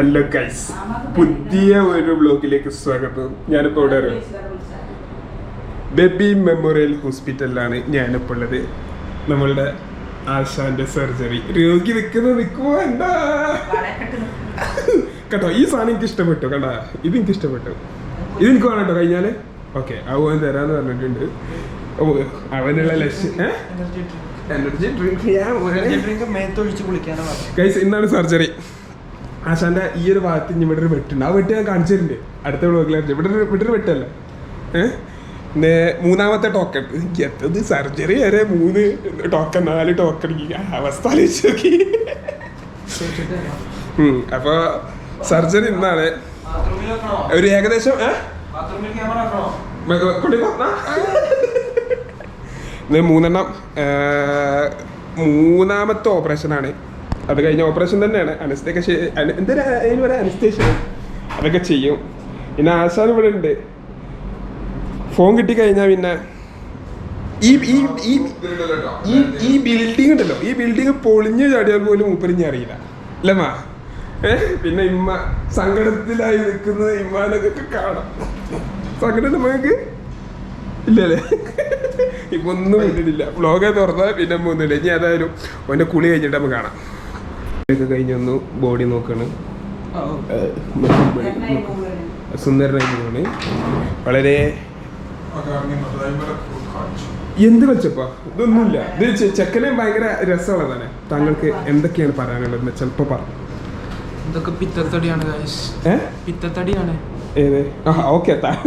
Hello guys പുതിയ ഒരു ബ്ലോഗിലേക്ക് സ്വാഗതം. ഞാനിപ്പോൾ ഇവിടെ ഒരു ബേബി മെമ്മോറിയൽ ഹോസ്പിറ്റലിലാണ് ഞാനിപ്പോൾ ഉള്ളത്. നമ്മളുടെ ആശാന്റെ സർജറി. രോഗി നിൽക്കുന്ന നിൽക്കുമോ എന്താ? കേട്ടോ ഈ സാധനം എനിക്ക് ഇഷ്ടപ്പെട്ടു. കണ്ടാ? ഇത് എനിക്ക് ഇഷ്ടപ്പെട്ടു. ഇത് എനിക്ക് വേണം കേട്ടോ കഴിഞ്ഞാൽ. ഓക്കെ അവൻ തരാന്ന് പറഞ്ഞിട്ടുണ്ട്. ഓ അവനുള്ള ലക്ഷ്യം എനർജി ഡ്രിങ്ക് ഡ്രിങ്ക് മേത്തൊഴിച്ച് കുളിക്കാനാണ് പറഞ്ഞത്. ഗൈസ് ഇന്നാണ് സർജറി. ആശാന്റെ ഈ ഒരു ഭാഗത്ത് ഇനി ഇവിടെ ഒരു വെട്ടുണ്ട്. ആ വെട്ട് ഞാൻ കാണിച്ചിട്ടുണ്ട് അടുത്ത ബ്ലോഗിൽ ഇവിടെ ഒരു ഇവിടെ ഒരു വെട്ടല്ല? ഏഹ് മൂന്നാമത്തെ ടോക്കൺ എത്തത് സർജറി വരെ മൂന്ന് ടോക്കൺ നാല് ടോക്കൺ അവസ്ഥ ആലോചിച്ച് നോക്കി. അപ്പോൾ അപ്പൊ സർജറി ഇന്നാണ്. ഒരു ഏകദേശം മൂന്നെണ്ണം മൂന്നാമത്തെ ഓപ്പറേഷനാണ് അത് കഴിഞ്ഞ ഓപ്പറേഷൻ തന്നെയാണ്. അനസ്തേക്ക എന്താ അതിന് പറയാം അനസ്തേഷ്യ അതൊക്കെ ചെയ്യും. പിന്നെ ആശാൻ ഇവിടെ ഉണ്ട്. ഫോൺ കിട്ടിക്കഴിഞ്ഞാൽ പിന്നെ ഈ ഈ ഈ ഈ ഈ ബിൽഡിംഗ് ഉണ്ടല്ലോ. ഈ ബിൽഡിംഗ് പൊളിഞ്ഞു ചാടിയാൽ പോലും മൂപ്പരിഞ്ഞ് അറിയില്ല. അല്ലേ ഏഹ് പിന്നെ ഇമ്മ സങ്കടത്തിലായി നിൽക്കുന്നത് ഇമ്മാനൊക്കെ കാണാം. സങ്കടം നമുക്ക് ഇല്ലല്ലേ? ഇപ്പൊ ഒന്നും ഇട്ടിട്ടില്ല വ്ലോഗ് തുറന്നാൽ പിന്നെ ഒന്നുമില്ല ഇനി ഏതായാലും ഓന്റെ കുളി കഴിഞ്ഞിട്ട് നമുക്ക് കാണാം. ഒക്കെ കഴിഞ്ഞൊന്നു ബോഡി നോക്കാണ്. സുന്ദരനായി വളരെ എന്ത് വെച്ചപ്പാ ഇതൊന്നുമില്ല. ഇത് ചെക്കനെ ഭയങ്കര രസമുള്ളതാണ്. താങ്കൾക്ക് എന്തൊക്കെയാണ് പറയാനുള്ളത്? ചിലപ്പോ പറഞ്ഞു ഇതൊക്കെ പിത്തത്തടിയാണ് പിത്തത്തടിയാണ്. ഏത്? ആ ഓക്കെ അതായത്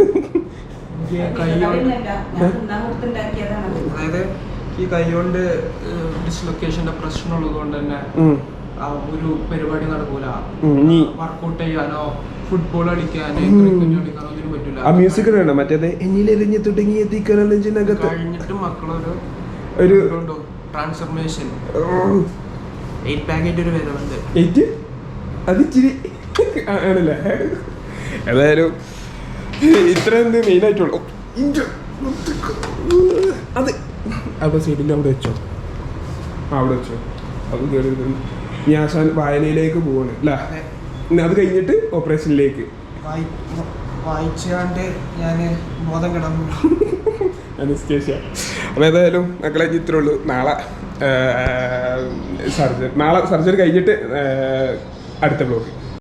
ഈ കൈ കൊണ്ട് ഡിസ്ലൊക്കേഷന്റെ പ്രശ്നമുള്ളത് കൊണ്ട് തന്നെ ഒരു പരിപാടി നടക്കൂല. വർക്കൗട്ട് ചെയ്യാനോ ഫുട്ബോൾ കളിക്കാനോ. ക്രിക്കറ്റ് കളിക്കാനോ ഒന്നിനും പറ്റൂല. ആ മ്യൂസിക് മറ്റേ മറ്റേത് എന്നിലെറിഞ്ഞ് തുടങ്ങി കഴിഞ്ഞിട്ട് മക്കളൊരു ഒരു ട്രാൻസ്ഫർമേഷൻ എയ്റ്റ് പാക്കറ്റ് ഒരു വരവുണ്ട് എയ്റ്റ് അത് ഇച്ചിരി ആണല്ലേ? ഏതായാലും ഇത്ര എന്ത് മെയിൻ ആയിട്ടുള്ളൂ. ഇഞ്ച. അത്. അവിടെ വെച്ചോ. അവിടെ വെച്ചോ. അത് കയറി ആശാൻ വായനയിലേക്ക് പോവാണ് അല്ലേ? ഇനി അത് കഴിഞ്ഞിട്ട് ഓപ്പറേഷനിലേക്ക് വായി വായിച്ചാണ്ട് ഞാൻ ബോധം കിടന്നു. അനസ്തേഷ്യ. അപ്പോൾ ഏതായാലും മക്കളെ ഇത്രേ ഉള്ളൂ. നാളെ സർജറി നാളെ സർജറി കഴിഞ്ഞിട്ട് അടുത്ത ബ്ലോക്ക്